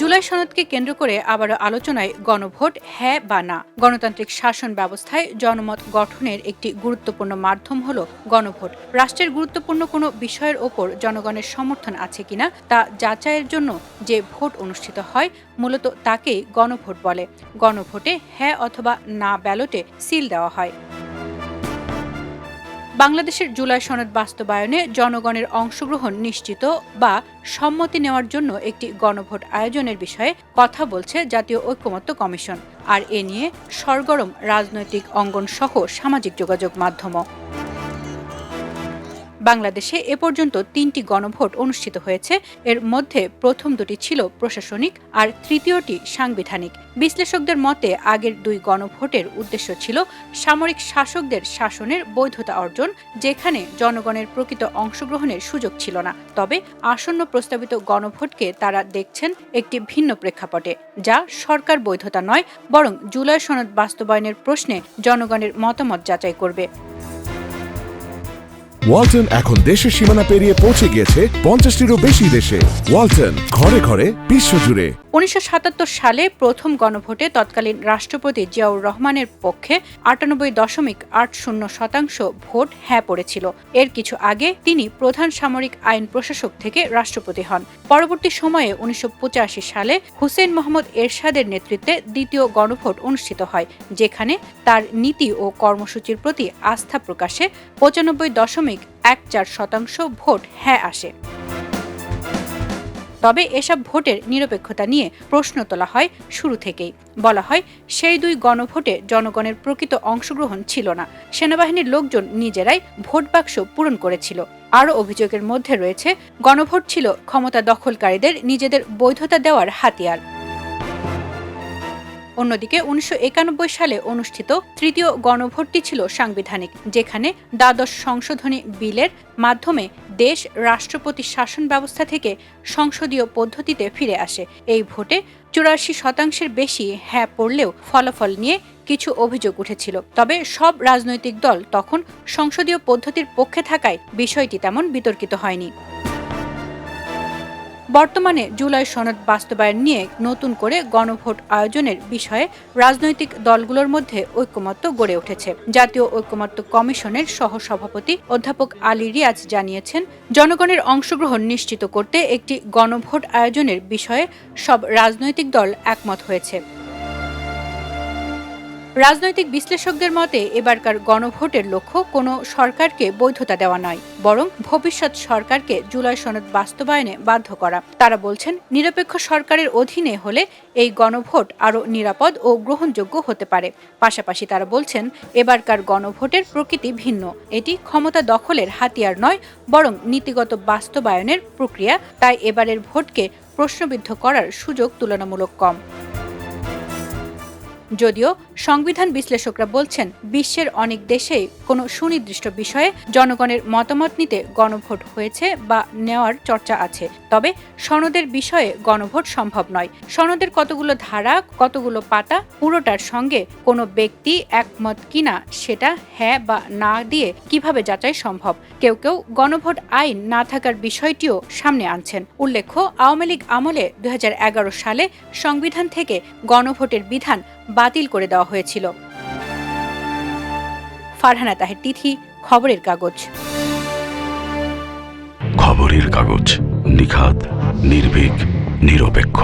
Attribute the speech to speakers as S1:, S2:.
S1: জুলাই সনদকে কেন্দ্র করে আবারও আলোচনায় গণভোট হ্যাঁ বা না। গণতান্ত্রিক শাসন ব্যবস্থায় জনমত গঠনের একটি গুরুত্বপূর্ণ মাধ্যম হল গণভোট। রাষ্ট্রের গুরুত্বপূর্ণ কোনো বিষয়ের ওপর জনগণের সমর্থন আছে কিনা তা যাচাইয়ের জন্য যে ভোট অনুষ্ঠিত হয়, মূলত তাকেই গণভোট বলে। গণভোটে হ্যাঁ অথবা না ব্যালটে সিল দেওয়া হয়। বাংলাদেশের জুলাই সনদ বাস্তবায়নে জনগণের অংশগ্রহণ নিশ্চিত বা সম্মতি নেওয়ার জন্য একটি গণভোট আয়োজনের বিষয়ে কথা বলছে জাতীয় ঐক্যমত্য কমিশন। আর এ নিয়ে সরগরম রাজনৈতিক অঙ্গন সহ সামাজিক যোগাযোগ মাধ্যমও। বাংলাদেশে এ পর্যন্ত তিনটি গণভোট অনুষ্ঠিত হয়েছে। এর মধ্যে প্রথম দুটি ছিল প্রশাসনিক আর তৃতীয়টি সাংবিধানিক। বিশ্লেষকদের মতে, আগের দুই গণভোটের উদ্দেশ্য ছিল সামরিক শাসকদের শাসনের বৈধতা অর্জন, যেখানে জনগণের প্রকৃত অংশগ্রহণের সুযোগ ছিল না। তবে আসন্ন প্রস্তাবিত গণভোটকে তারা দেখছেন একটি ভিন্ন প্রেক্ষাপটে, যা সরকার বৈধতা নয়, বরং জুলাই সনদ বাস্তবায়নের প্রশ্নে জনগণের মতামত যাচাই করবে।
S2: ওয়ালটন এখন দেশের সীমানা পেরিয়ে পৌঁছে গিয়েছে পঞ্চাশটিরও বেশি দেশে। ওয়ালটন, ঘরে ঘরে বিশ্বজুড়ে।
S1: উনিশশো সালে প্রথম গণভোটে তৎকালীন রাষ্ট্রপতি জিয়াউর রহমানের পক্ষে আটানব্বই দশমিক আট শূন্য শতাংশ ভোট হ্যাঁ পড়েছিল। এর কিছু আগে তিনি প্রধান সামরিক আইন প্রশাসক থেকে রাষ্ট্রপতি হন। পরবর্তী সময়ে উনিশশো পঁচাশি সালে হুসেন মোহাম্মদ এরশাদের নেতৃত্বে দ্বিতীয় গণভোট অনুষ্ঠিত হয়, যেখানে তার নীতি ও কর্মসূচির প্রতি আস্থা প্রকাশে পঁচানব্বই দশমিক এক চার শতাংশ ভোট হ্যাঁ আসে। তবে এসব ভোটের নিরপেক্ষতা নিয়ে প্রশ্ন তোলা হয় শুরু থেকেই। বলা হয়, সেই দুই গণভোটে জনগণের প্রকৃত অংশগ্রহণ ছিল না। সেনাবাহিনীর লোকজন নিজেরাই ভোট বাক্স পূরণ করেছিল। আরও অভিযোগের মধ্যে রয়েছে, গণভোট ছিল ক্ষমতা দখলকারীদের নিজেদের বৈধতা দেওয়ার হাতিয়ার। অন্যদিকে উনিশশো একানব্বই সালে অনুষ্ঠিত তৃতীয় গণভোটটি ছিল সাংবিধানিক, যেখানে দ্বাদশ সংশোধনী বিলের মাধ্যমে দেশ রাষ্ট্রপতি শাসন ব্যবস্থা থেকে সংসদীয় পদ্ধতিতে ফিরে আসে। এই ভোটে চুরাশি শতাংশের বেশি হ্যাঁ পড়লেও ফলাফল নিয়ে কিছু অভিযোগ উঠেছিল। তবে সব রাজনৈতিক দল তখন সংসদীয় পদ্ধতির পক্ষে থাকায় বিষয়টি তেমন বিতর্কিত হয়নি। বর্তমানে জুলাই সনদ বাস্তবায়ন নিয়ে নতুন করে গণভোট আয়োজনের বিষয়ে রাজনৈতিক দলগুলোর মধ্যে ঐক্যমত্য গড়ে উঠেছে। জাতীয় ঐক্যমত্য কমিশনের সহসভাপতি অধ্যাপক আলী রিয়াজ জানিয়েছেন, জনগণের অংশগ্রহণ নিশ্চিত করতে একটি গণভোট আয়োজনের বিষয়ে সব রাজনৈতিক দল একমত হয়েছে। রাজনৈতিক বিশ্লেষকদের মতে, এবারকার গণভোটের লক্ষ্য কোনো সরকারকে বৈধতা দেওয়া নয়, বরং ভবিষ্যৎ সরকারকে জুলাই সনদ বাস্তবায়নে বাধ্য করা। তারা বলছেন, নিরপেক্ষ সরকারের অধীনে হলে এই গণভোট আরও নিরাপদ ও গ্রহণযোগ্য হতে পারে। পাশাপাশি তারা বলছেন, এবারকার গণভোটের প্রকৃতি ভিন্ন। এটি ক্ষমতা দখলের হাতিয়ার নয়, বরং নীতিগত বাস্তবায়নের প্রক্রিয়া। তাই এবারের ভোটকে প্রশ্নবিদ্ধ করার সুযোগ তুলনামূলক কম। যদিও সংবিধান বিশ্লেষকরা বলছেন, বিশ্বের অনেক দেশেই কোনো সুনির্দিষ্ট বিষয়ে জনগণের মতামত নিতে গণভোট হয়েছে বা নেওয়ার চর্চা আছে। তবে সনদের বিষয়ে গণভোট সম্ভব নয়। সনদের কতগুলো ধারা, কতগুলো পাতা, পুরোটার সঙ্গে কোনো ব্যক্তি একমত কিনা সেটা হ্যাঁ বা না দিয়ে কীভাবে যাচাই সম্ভব? কেউ কেউ গণভোট আইন না থাকার বিষয়টিও সামনে আনছেন। উল্লেখ্য, আওয়ামী লীগ আমলে দুই হাজার এগারো সালে সংবিধান থেকে গণভোটের বিধান বাতিল করে দেওয়া হয়েছিল। ফারহানা তাহের তিথি খবরের কাগজ।
S3: খবরের কাগজ নিখাত নির্ভীক নিরপেক্ষ।